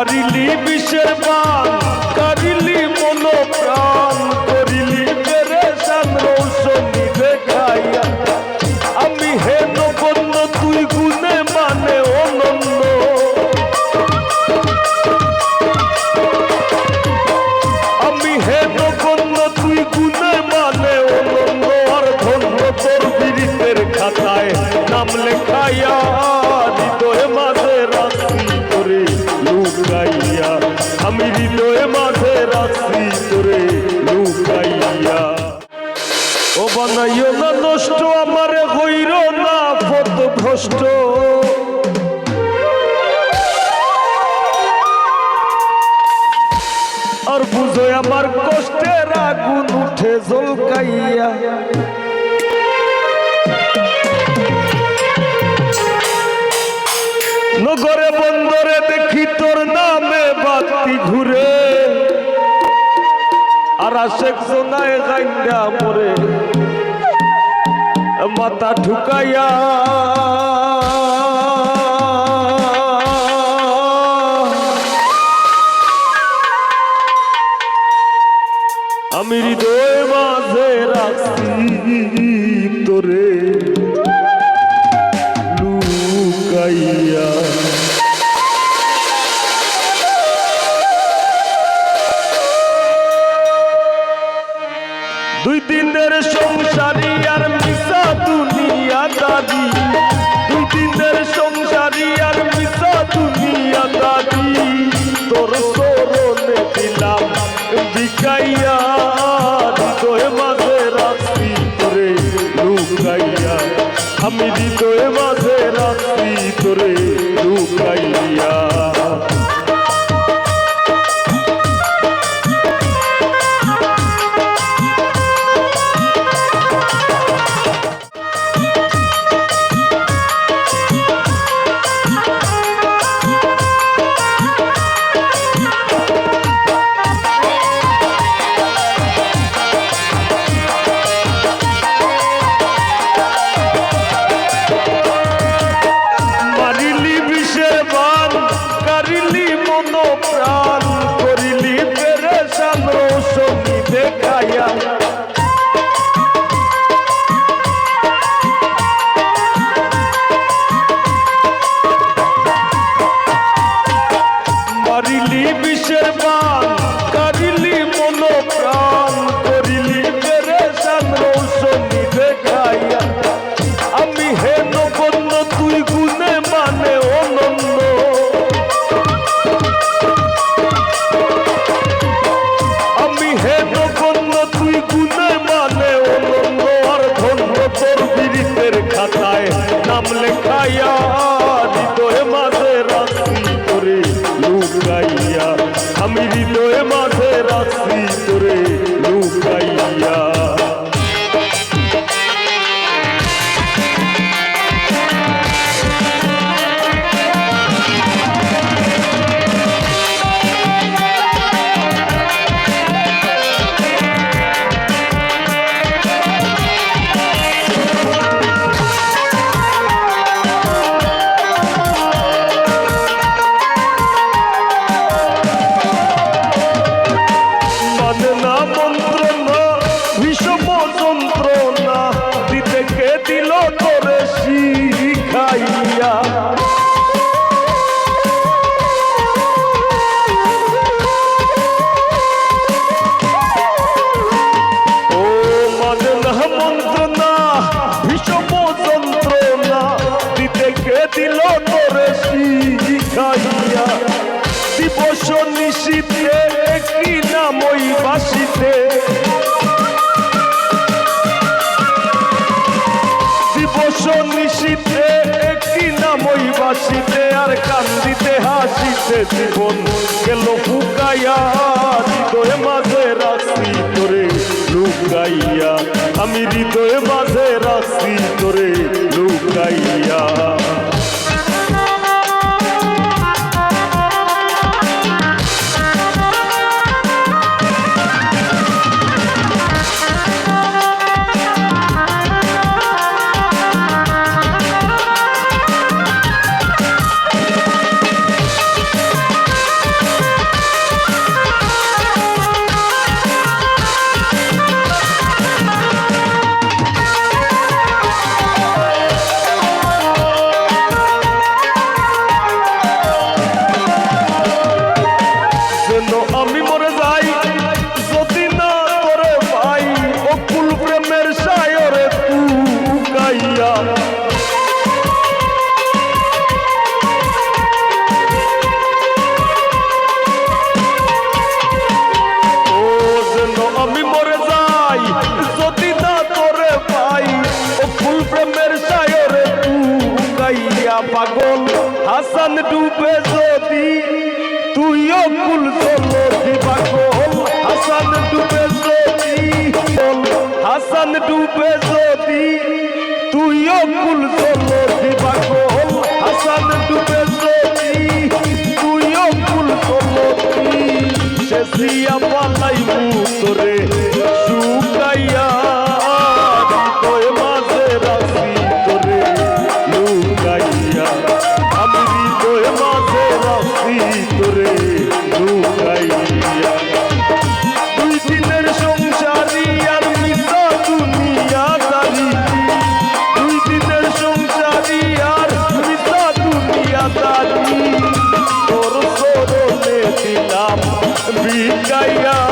মারিলি বিশ্বের বান ভ্রষ্ট। আর বুঝো আমার কষ্টের আগুন উঠে জলকাইয়া। নগরে বন্দরে দেখি তোর নামে বাতি ঘুরে। আর আশেক সোনায় গাইন্ডা মরে মাথা ঢুকাইয়া। আমি হৃদয় মাঝে রাখছি তোরে। লুকাইয়া। দুই দিনের সংসারী বিকাইয়া হৃদয় মাঝে রাখছি তোরে লুকাইয়া। আমি হৃদয় মাঝে প্রাণ করিলি পেরেশান রৌশনি দেখাইয়া। মারিলি বিষের বান, কারিলি মন প্রাণ করিলি পেরেশান রৌশনি দেখাইয়া। আমি হে নগণ্য তুই নিশীতে কি নামই বাসিতে? দিবস নিশীতে কি নামই বাসিতে? আর কান্দিতে, হাসিতে জীবন গেল ফুকাইয়া। হৃদয়ে মাঝে রাখছি তোরে, লুকাইয়া। আমি হৃদয়ে মাঝে রাখছি তোরে, লুকাইয়া। ভাইয়া পাগল। হাসান ডুবে যদি, তুইও কুল চলতি পাগল হাসান ডুবে যদি হাসান ডুবে যদি তুইও কুল তোলো দিবা কোল হাসান ডুবে যদি তুইও কুল তোলো বিকাইয়া